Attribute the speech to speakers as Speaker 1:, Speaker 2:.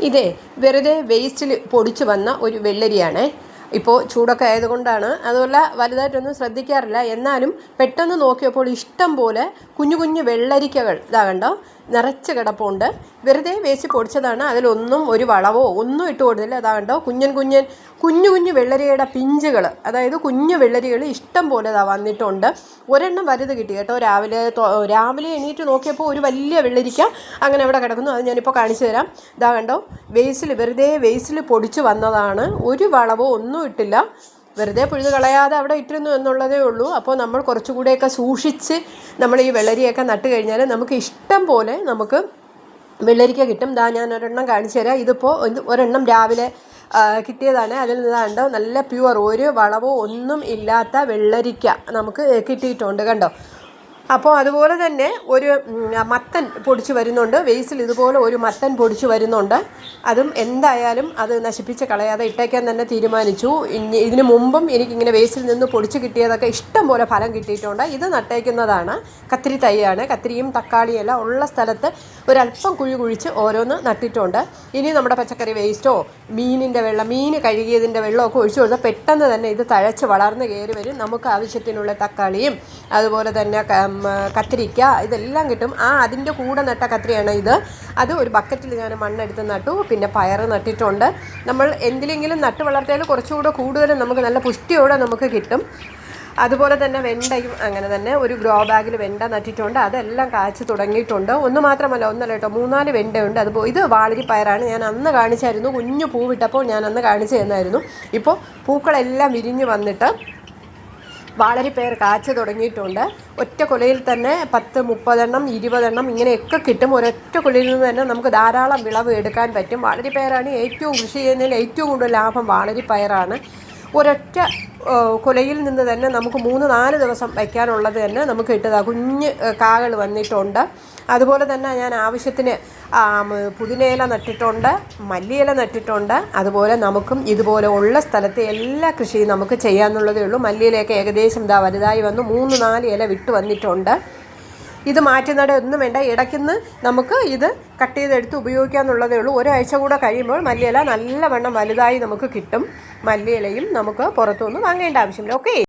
Speaker 1: ഇതേ വെറുതെ വേസ്റ്റിൽ പൊടിച്ചു വന്ന ഒരു വെള്ളരിയാണ്. ഇപ്പോൾ ചൂടൊക്കെ ആയതുകൊണ്ടാണ്. അതുപോലെ വലുതായിട്ടൊന്നും ശ്രദ്ധിക്കാറില്ല. എന്നാലും പെട്ടെന്ന് നോക്കിയപ്പോൾ ഇഷ്ടം പോലെ കുഞ്ഞു കുഞ്ഞു വെള്ളരിക്കകൾ. ഇതാ കണ്ടോ? നിറച്ച് കിടപ്പുണ്ട്. വെറുതെ വേസ്റ്റ് പൊടിച്ചതാണ്. അതിലൊന്നും ഒരു വളവോ ഒന്നും ഇട്ട് കൊടുത്തില്ല. അതാ കണ്ടോ കുഞ്ഞൻ കുഞ്ഞൻ കുഞ്ഞു കുഞ്ഞു വെള്ളരിയുടെ പിഞ്ചുകൾ അതായത് കുഞ്ഞു വെള്ളരികൾ ഇഷ്ടം പോലെ ഇതാ വന്നിട്ടുണ്ട്. ഒരെണ്ണം വലുത് കിട്ടി കേട്ടോ. രാവിലെ രാവിലെ എണീറ്റ് നോക്കിയപ്പോൾ ഒരു വലിയ വെള്ളരിക്ക അങ്ങനെ അവിടെ കിടക്കുന്നു. അത് ഞാനിപ്പോൾ കാണിച്ചു തരാം. ഇതാ കണ്ടോ വേസിൽ വെറുതെ വേസിൽ പൊടിച്ച് വന്നതാണ്. ഒരു വളവോ ഒന്നും ഇട്ടില്ല. വെറുതെ പുഴുത് കളയാതെ അവിടെ ഇട്ടിരുന്നു എന്നുള്ളതേ ഉള്ളൂ. അപ്പോൾ നമ്മൾ കുറച്ചുകൂടെയൊക്കെ സൂക്ഷിച്ച് നമ്മൾ ഈ വെള്ളരിയൊക്കെ നട്ട് കഴിഞ്ഞാൽ നമുക്ക് ഇഷ്ടം പോലെ നമുക്ക് വെള്ളരിക്ക കിട്ടും. ദാ ഞാൻ ഒരെണ്ണം കാണിച്ചു തരാം. ഇതിപ്പോൾ ഒരെണ്ണം രാവിലെ കിട്ടിയതാണ്. അതിൽ നിന്നാണ്ട് നല്ല പ്യുവർ ഒരു വളവോ ഒന്നും ഇല്ലാത്ത വെള്ളരിക്ക നമുക്ക് കിട്ടിയിട്ടുണ്ട് കണ്ടോ? അപ്പോൾ അതുപോലെ തന്നെ ഒരു മത്തൻ പൊടിച്ച് വരുന്നുണ്ട്. വേസിൽ ഇതുപോലെ ഒരു മത്തൻ പൊടിച്ച് വരുന്നുണ്ട്. അതും എന്തായാലും അത് നശിപ്പിച്ച് കളയാതെ ഇട്ടേക്കാൻ തന്നെ തീരുമാനിച്ചു. ഇനി ഇതിനു മുമ്പും എനിക്കിങ്ങനെ വേസിൽ നിന്ന് പൊടിച്ച് കിട്ടിയതൊക്കെ ഇഷ്ടം പോലെ ഫലം കിട്ടിയിട്ടുണ്ട്. ഇത് നട്ടേക്കുന്നതാണ്. കത്തിരി തൈയാണ്. കത്തിരിയും തക്കാളിയും എല്ലാം ഉള്ള സ്ഥലത്ത് ഒരല്പം കുഴി കുഴിച്ച് ഓരോന്ന് നട്ടിട്ടുണ്ട്. ഇനി നമ്മുടെ പച്ചക്കറി വേസ്റ്റോ മീനിന്റെ വെള്ളം മീൻ കഴുകിയതിന്റെ വെള്ളമൊക്കെ ഒഴിച്ചു കൊടുത്താൽ പെട്ടെന്ന് തന്നെ ഇത് തഴച്ച് വളർന്ന് കയറി വരും. നമുക്ക് ആവശ്യത്തിനുള്ള തക്കാളിയും അതുപോലെ തന്നെ കത്തിരിക്ക ഇതെല്ലാം കിട്ടും. ആ അതിന്റെ കൂടെ നട്ട കത്തിരിയാണ് ഇത്. അത് ഒരു ബക്കറ്റിൽ ഞാൻ മണ്ണെടുത്ത് നട്ടു. പിന്നെ പയർ നട്ടിട്ടുണ്ട്. നമ്മൾ എന്തിലെങ്കിലും നട്ട് വളർത്തിയാൽ കുറച്ചുകൂടെ കൂടുതൽ നമുക്ക് നല്ല പുഷ്ടിയോടെ നമുക്ക് കിട്ടും. അതുപോലെ തന്നെ വെണ്ടയും അങ്ങനെ തന്നെ ഒരു ഗ്രോ ബാഗിൽ വെണ്ട നട്ടിട്ടുണ്ട്. അതെല്ലാം കാച്ചു തുടങ്ങിയിട്ടുണ്ട്. ഒന്ന് മാത്രമല്ല ഒന്നല്ല കേട്ടോ മൂന്നാൽ വെണ്ടയുണ്ട്. അത് ഇത് വാളരി പയറാണ്. ഞാൻ അന്ന് കാണിച്ചായിരുന്നു. കുഞ്ഞു പൂവിട്ടപ്പോൾ ഞാൻ അന്ന് കാണിച്ചു തന്നായിരുന്നു. ഇപ്പോൾ പൂക്കളെല്ലാം വിരിഞ്ഞ് വന്നിട്ട് വാളരി പേർ കാച്ചു തുടങ്ങിയിട്ടുണ്ട്. ഒറ്റ കൊലയിൽ തന്നെ പത്ത് മുപ്പതെണ്ണം ഇരുപതെണ്ണം ഇങ്ങനെയൊക്കെ കിട്ടും. ഒരൊറ്റ കൊലയിൽ നിന്ന് തന്നെ നമുക്ക് ധാരാളം വിളവ് എടുക്കാൻ പറ്റും. വളരെ പയറാണ് ഏറ്റവും കൃഷി ചെയ്യുന്നതിൽ ഏറ്റവും കൂടുതൽ ലാഭം വാളരി പയറാണ് ഒരൊറ്റ കൊലയിൽ നിന്ന് തന്നെ നമുക്ക് മൂന്ന് നാല് ദിവസം വയ്ക്കാനുള്ളത് തന്നെ നമുക്ക് ഇട്ടതാ കുഞ്ഞ് കാകൾ വന്നിട്ടുണ്ട്. അതുപോലെ തന്നെ ഞാൻ ആവശ്യത്തിന് പുതിനയില നട്ടിട്ടുണ്ട് മല്ലിയില നട്ടിട്ടുണ്ട്. അതുപോലെ നമുക്കും ഇതുപോലെ ഉള്ള സ്ഥലത്തെ എല്ലാ കൃഷിയും നമുക്ക് ചെയ്യാമെന്നുള്ളതേ ഉള്ളൂ. മല്ലിയിലയൊക്കെ ഏകദേശം ഇതാ വലുതായി വന്നു. മൂന്ന് നാല് ഇല വിട്ട് വന്നിട്ടുണ്ട്. ഇത് മാറ്റി ഒന്നും വേണ്ട. ഇടയ്ക്കുന്ന് നമുക്ക് ഇത് കട്ട് ചെയ്തെടുത്ത് ഉപയോഗിക്കാമെന്നുള്ളതേ ഉള്ളൂ. ഒരാഴ്ച കൂടെ കഴിയുമ്പോൾ മല്ലിയില നല്ലവണ്ണം വലുതായി നമുക്ക് കിട്ടും. മല്ലിയിലയും നമുക്ക് പുറത്തുനിന്ന് വാങ്ങേണ്ട ആവശ്യമില്ല. ഓക്കെ